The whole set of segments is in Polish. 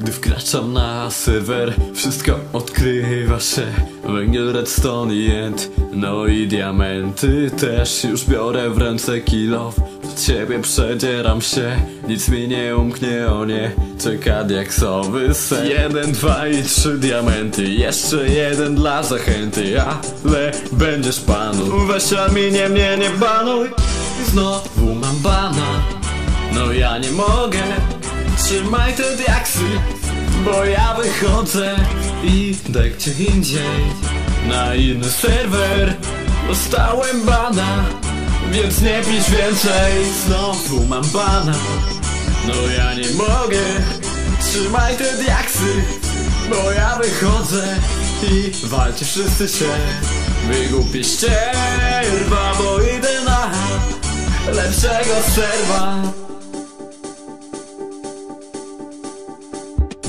Gdy wkraczam na serwer, wszystko odkrywa się. Węgiel, redstone i end, no i diamenty też Już biorę w ręce kilo, przed ciebie przedzieram się Nic mi nie umknie, o nie, czeka diaksowy sen Jeden, dwa i trzy diamenty, jeszcze jeden dla zachęty. Ale będziesz panu, weź alminie mnie nie banuj. Znowu mam bana, no ja nie mogę Trzymaj te diaksy, bo ja wychodzę i idę gdzie indziej Na inny serwer dostałem bana Więc nie pisz więcej, znowu mam bana No ja nie mogę, trzymaj te diaksy Bo ja wychodzę i walcie wszyscy się. Wygłupi ścierwa, bo idę na lepszego serwa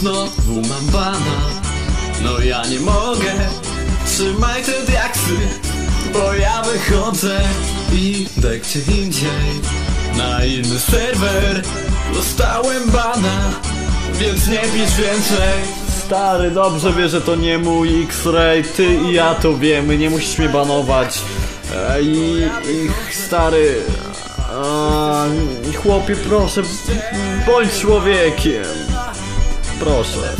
Znowu mam bana No ja nie mogę. Trzymaj te diaksy Bo ja wychodzę i idę gdzie indziej. Na inny serwer Dostałem bana Więc nie pisz więcej. Stary, dobrze wiesz, że to nie mój X-Ray, ty i ja to wiemy, nie musisz mnie banować. I, i stary, a, chłopie, proszę, bądź człowiekiem. Proszę.